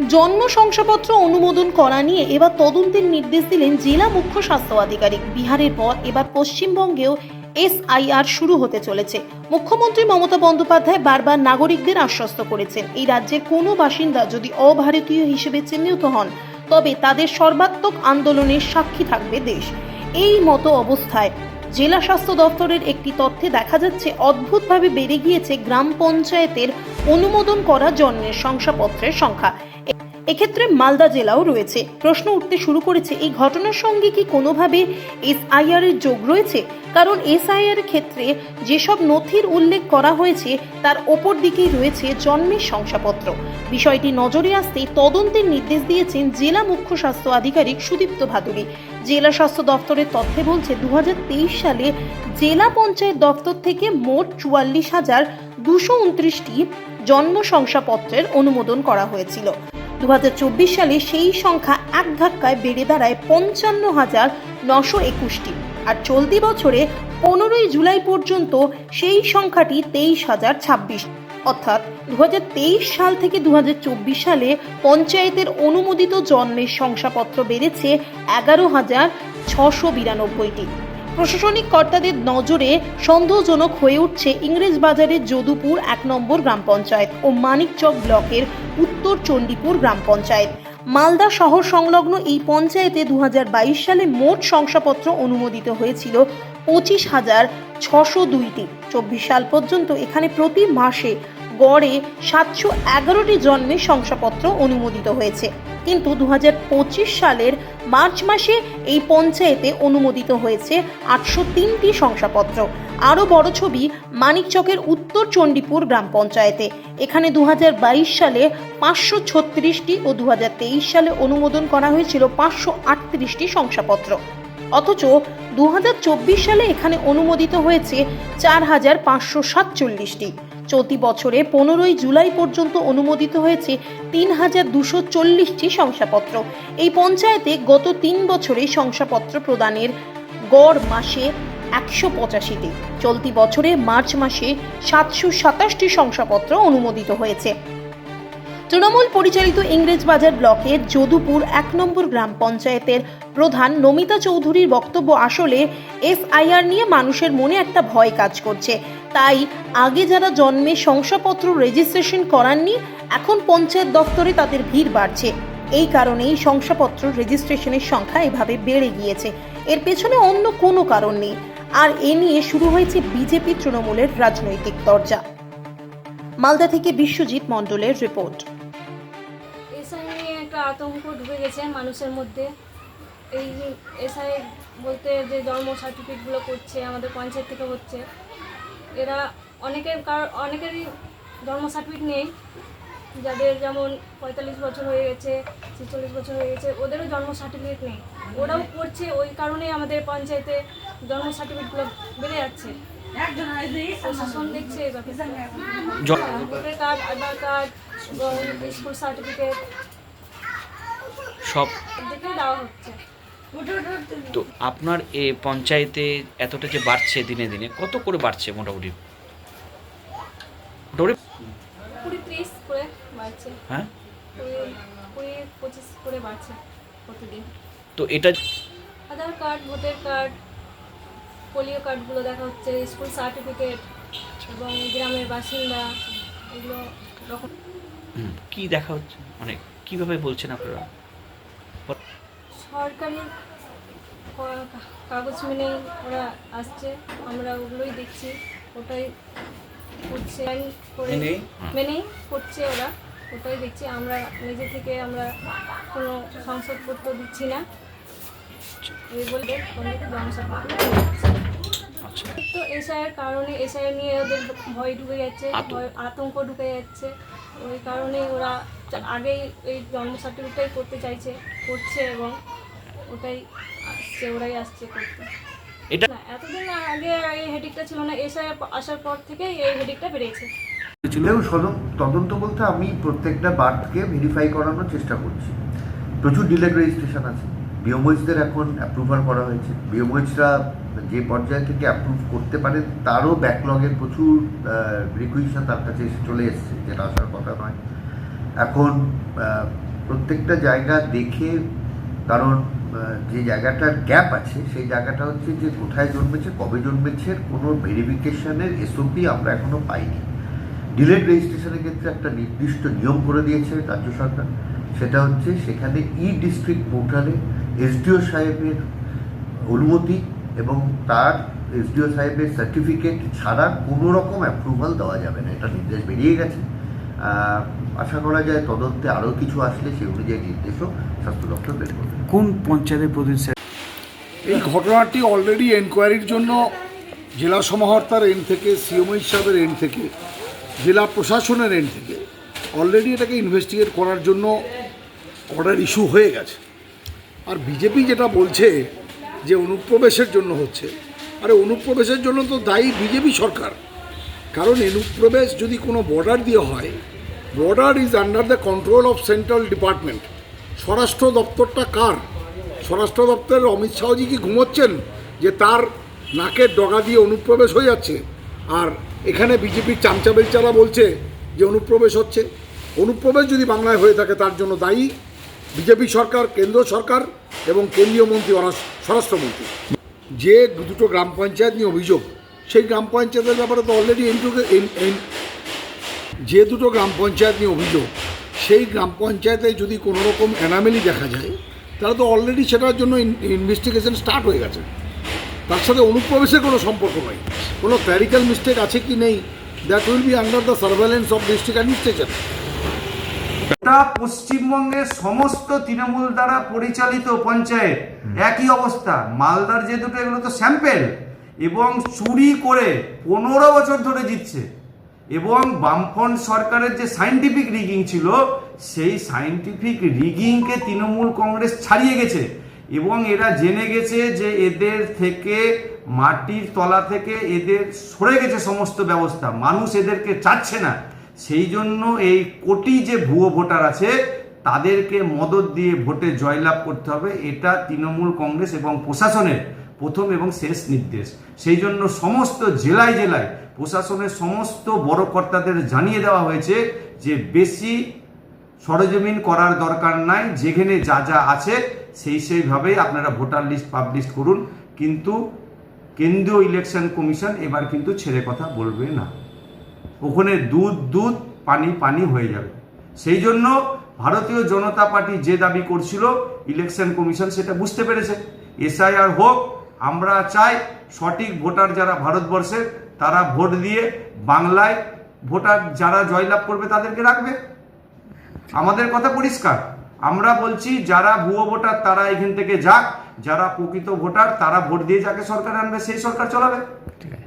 জন্ম শংসাপত্র অনুমোদন করা নিয়ে এবার তদন্তের নির্দেশ দিলেন জেলা মুখ্য স্বাস্থ্য আধিকারিক। বিহারের পর এবার পশ্চিমবঙ্গেও এসআইআর শুরু হতে চলেছে। মুখ্যমন্ত্রী মমতা বন্দ্যোপাধ্যায় বারবার নাগরিকদের আশ্বস্ত করেছেন। এই রাজ্যের কোনো বাসিন্দা যদি অভারতীয় হিসেবে চিহ্নিত হন, তবে তাদের সর্বাত্মক আন্দোলনের সাক্ষী থাকবে দেশ। এই মতো অবস্থায় জেলা স্বাস্থ্য দপ্তরের একটি তথ্যে দেখা যাচ্ছে, অদ্ভুতভাবে বেড়ে গিয়েছে গ্রাম পঞ্চায়েতের অনুমোদন করা জন্মের শংসাপত্রের সংখ্যা। এক্ষেত্রে মালদা জেলাও রয়েছে। প্রশ্ন উঠতে শুরু করেছে, এই ঘটনার সঙ্গে কি কোনোভাবে এসআইআর এর যোগ রয়েছে? কারণ এসআইআর ক্ষেত্রে যেসব নথির উল্লেখ করা হয়েছে, তার ওপর দিকেই রয়েছে জন্মের শংসাপত্র। বিষয়টি নজরে আসতেই তদন্তের নির্দেশ দিয়েছেন জেলা মুখ্য স্বাস্থ্য আধিকারিক সুদীপ্ত ভাদুরী। জেলা স্বাস্থ্য দপ্তরের তথ্যে বলছে দু হাজার তেইশ সালে জেলা পঞ্চায়েত দপ্তর থেকে মোট চুয়াল্লিশ হাজার দুশো উনত্রিশটি জন্ম শংসাপত্রের অনুমোদন করা হয়েছিল। দু হাজার চব্বিশ সালে সেই সংখ্যা এক ধাক্কায় বেড়ে দাঁড়ায় পঞ্চান্ন হাজার নশো একুশটি। আর চলতি বছরে পনেরোই জুলাই পর্যন্ত সেই সংখ্যাটি তেইশ হাজার ছাব্বিশ। অর্থাৎ দু হাজার তেইশ সাল থেকে দু হাজার চব্বিশ সালে পঞ্চায়েতের অনুমোদিত জন্মের শংসাপত্র বেড়েছে এগারো হাজার ছশো বিরানব্বইটি। প্রশাসনিক কর্তাদের নজরে সন্দেহজনক হয়ে উঠছে ইংরেজ বাজারের যদুপুর এক নম্বর গ্রাম পঞ্চায়েত ও মানিকচক ব্লকের উত্তর চণ্ডীপুর গ্রাম পঞ্চায়েত। মালদা শহর সংলগ্ন এই পঞ্চায়েতে দু হাজার বাইশ সালে মোট শংসাপত্র অনুমোদিত হয়েছিল পঁচিশ হাজার ছশো দুইটি। চব্বিশ সাল পর্যন্ত এখানে প্রতি মাসে গড়ে সাতশো এগারোটি জন্মের শংসাপত্র অনুমোদিত হয়েছে। কিন্তু দু হাজার পঁচিশ সালের মার্চ মাসে এই পঞ্চায়েতে অনুমোদিত হয়েছে আটশো তিনটি শংসাপত্র। আরও বড় ছবি মানিকচকের উত্তর চণ্ডীপুর গ্রাম পঞ্চায়েতে। এখানে দু হাজার বাইশ সালে পাঁচশো ছত্রিশটি ও দু হাজার তেইশ সালে অনুমোদন করা হয়েছিল পাঁচশো আটত্রিশটি শংসাপত্র। অথচ দু হাজার চব্বিশ সালে এখানে অনুমোদিত হয়েছে চার হাজার পাঁচশো সাতচল্লিশটি। চলতি বছরে পনেরোই জুলাই পর্যন্ত অনুমোদিত হয়েছে তিন হাজার দুশো চল্লিশটি শংসাপত্র। এই পঞ্চায়েতে গত তিন বছরে শংসাপত্র প্রদানের গড় মাসে একশো পঁচাশিটি। চলতি বছরে মার্চ মাসে সাতশো সাতাশটি শংসাপত্র অনুমোদিত হয়েছে। তৃণমূল পরিচালিত ইংরেজবাজার ব্লকের যদুপুর এক নম্বর গ্রাম পঞ্চায়েতের প্রধান নমিতা চৌধুরীর বক্তব্য আসলে এসআইআর নিয়ে মানুষের মনে একটা ভয় কাজ করছে। তাই আগে যারা জন্মে শংসাপত্র রেজিস্ট্রেশন করাননি, এখন পঞ্চায়েত দপ্তরে তাদের ভিড় বাড়ছে। এই কারণেই শংসাপত্র রেজিস্ট্রেশনের সংখ্যা এভাবে বেড়ে গিয়েছে। এর পেছনে অন্য কোনো কারণ নেই। আর এ নিয়ে শুরু হয়েছে বিজেপি তৃণমূলের রাজনৈতিক দরজা। মালদা থেকে বিশ্বজিৎ মণ্ডলের রিপোর্ট। এসআই নিয়ে একটা আতঙ্ক ঢুকে গেছে মানুষের মধ্যে। এই এসআই বলতে যে জন্ম সার্টিফিকেটগুলো করছে, আমাদের পঞ্চায়েত থেকে হচ্ছে। এরা অনেকের কার অনেকেরই জন্ম সার্টিফিকেট নেই। যাদের যেমন পঁয়তাল্লিশ বছর হয়ে গেছে ছেচল্লিশ বছর হয়ে গেছে ওদেরও জন্ম সার্টিফিকেট নেই। ওরাও করছে ওই কারণেই আমাদের পঞ্চায়েতে জন্ম সার্টিফিকেটগুলো বেড়ে যাচ্ছে। প্রশাসন দেখছে voter card Aadhaar card school certificate সব দেওয়া হচ্ছে। তো আপনার এ পঞ্চায়েতে এতটা যে বাড়ছে দিনে দিনে কত করে বাড়ছে মোটামুটি? মোটামুটি হ্যাঁ? তো এটা Aadhaar card voter card polio কার্ডগুলো দেখা হচ্ছে স্কুল সার্টিফিকেট এবং গ্রামের বাসিন্দা এগুলো রকম কি দেখা হচ্ছে? মানে কীভাবে বলছেন আপনারা? সরকারি কাগজ মেনে ওরা আসছে আমরা ওগুলোই দেখছি ওটাই করছে করে মেনেই? করছে ওরা ওটাই দেখছি আমরা নিজে থেকে আমরা কোনো সংসদপত্র দিচ্ছি না। এই বলে আচ্ছা। তো এসআইয়ের কারণে এসআই নিয়ে ওদের ভয় ঢুকে যাচ্ছে আতঙ্ক? ঢুকে যাচ্ছে। ওই কারণে ওরা আগেই এই জন্ম সার্টিফিকেটটাই করতে চাইছে করছে এবং ওটাই আসছে ওরাই আসছে করতে। এটা এতদিন আগে এই হেডিকটা ছিল না এসআই আসার পর থেকে এই হেডিকটা বেড়েছে। দেখুন সদন তদন্ত বলতে আমি প্রত্যেকটা বার্থকে ভেরিফাই করানোর চেষ্টা করছি। প্রচুর ডিলেড রেজিস্ট্রেশন আছে। বিওমোইজদের এখন অ্যাপ্রুভাল করা হয়েছে। বিওমোইজরা যে পর্যায় থেকে অ্যাপ্রুভ করতে পারে তারও ব্যাকলগের প্রচুর রিকুইশন তার কাছে এসে চলে এসছে যেটা আসার কথা নয়। এখন প্রত্যেকটা জায়গা দেখে কারণ যে জায়গাটার গ্যাপ আছে, সেই জায়গাটা হচ্ছে যে কোথায় জন্মেছে, কবে জন্মেছে কোনো ভেরিফিকেশনের এসওপি আমরা এখনও পাইনি। ডিলেট রেজিস্ট্রেশনের ক্ষেত্রে একটা নির্দিষ্ট নিয়ম করে দিয়েছে রাজ্য সরকার। সেটা হচ্ছে সেখানে ই ডিস্ট্রিক্ট পোর্টালে এসডিও সাহেবের অনুমতি এবং তার এসডিও সাহেবের সার্টিফিকেট ছাড়া কোনো রকম অ্যাপ্রুভাল দেওয়া যাবে না। এটা নির্দেশ বেরিয়ে গেছে। আশা করা যায় তদন্তে আরও কিছু আসলে সেই অনুযায়ী নির্দেশও স্বাস্থ্য দপ্তর বের করবে। কোন পঞ্চায়েতের প্রতিনিধি এই ঘটনাটি অলরেডি এনকোয়ারির জন্য জেলা সমাহর্তার এন্ড থেকে সিএমও হিসাবের এন্ড থেকে, জেলা প্রশাসনের এন্ড থেকে অলরেডি এটাকে ইনভেস্টিগেট করার জন্য অর্ডার ইস্যু হয়ে গেছে। আর বিজেপি যেটা বলছে যে অনুপ্রবেশের জন্য হচ্ছে, আরে অনুপ্রবেশের জন্য তো দায়ী বিজেপি সরকার। কারণ অনুপ্রবেশ যদি কোনো বর্ডার দিয়ে হয় border is under the control of central department স্বরাষ্ট্র দপ্তরটা কার? স্বরাষ্ট্র দপ্তরের অমিত শাহজি কি ঘুমোচ্ছেন? যে তার নাকের ডগা দিয়ে অনুপ্রবেশ হয়ে যাচ্ছে। আর এখানে বিজেপির চামচা বেলচারা বলছে যে অনুপ্রবেশ হচ্ছে। অনুপ্রবেশ যদি বাংলায় হয়ে থাকে, তার জন্য দায়ী বিজেপি সরকার, কেন্দ্র সরকার এবং কেন্দ্রীয় মন্ত্রী স্বরাষ্ট্রমন্ত্রী। যে দুটো গ্রাম পঞ্চায়েত নিয়ে অভিযোগ, সেই গ্রাম পঞ্চায়েতের ব্যাপারে তো অলরেডি যে দুটো গ্রাম পঞ্চায়েত নিয়ে অভিযোগ সেই গ্রাম পঞ্চায়েতে যদি কোনো রকম অ্যানামেলি দেখা যায় তাহলে তো অলরেডি সেটার জন্য ইনভেস্টিগেশন স্টার্ট হয়ে গেছে। তার সাথে অনুপ্রবেশের কোনো সম্পর্ক নয় কোনো ক্ল্যারিক্যাল মিস্টেক আছে কি নেই? That will be under the surveillance of district administration গোটা পশ্চিমবঙ্গের সমস্ত তৃণমূল দ্বারা পরিচালিত পঞ্চায়েত একই অবস্থা। মালদার যে দুটো এগুলো তো স্যাম্পেল এবং চুরি করে পনেরো বছর ধরে জিতছে। এবং বামফ্রন্ট সরকারের যে সাইন্টিফিক রিগিং ছিল, সেই সাইন্টিফিক রিগিংকে তৃণমূল কংগ্রেস ছাড়িয়ে গেছে। এবং এরা জেনে গেছে যে এদের থেকে, মাটির তলা থেকে এদের সরে গেছে সমস্ত ব্যবস্থা। মানুষ এদেরকে চাচ্ছে না। সেই জন্য এই কোটি যে ভুয়ো ভোটার আছে, তাদেরকে মদত দিয়ে ভোটে জয়লাভ করতে হবে। এটা তৃণমূল কংগ্রেস এবং প্রশাসনের প্রথম এবং শেষ নির্দেশ। সেই জন্য সমস্ত জেলায় জেলায় প্রশাসনের সমস্ত বড় কর্তাদের জানিয়ে দেওয়া হয়েছে যে বেশি সরজমিন করার দরকার নাই, যেখানে যা যা আছে, সেই সেইভাবেই আপনারা ভোটার লিস্ট পাবলিশ করুন। কিন্তু কেন্দ্রীয় ইলেকশন কমিশন এবার কিন্তু ছেড়ে কথা বলবে না। ওখানে দুধ দুধ, পানি পানি হয়ে যাবে। সেই জন্য ভারতীয় জনতা পার্টি যে দাবি করছিল, ইলেকশন কমিশন সেটা বুঝতে পেরেছে। এসআইআর হোক, আমরা চাই সঠিক ভোটার যারা ভারতবর্ষের তারা ভোট দিয়ে বাংলায় ভোটার যারা জয়লাভ করবে তাদেরকে রাখবে। আমাদের কথা পরিষ্কার। আমরা বলছি, যারা ভুয়ো ভোটার তারা এখান থেকে যাক, যারা প্রকৃত ভোটার তারা ভোট দিয়ে যাকে সরকার আনবে, সেই সরকার চলাবে। ঠিক আছে।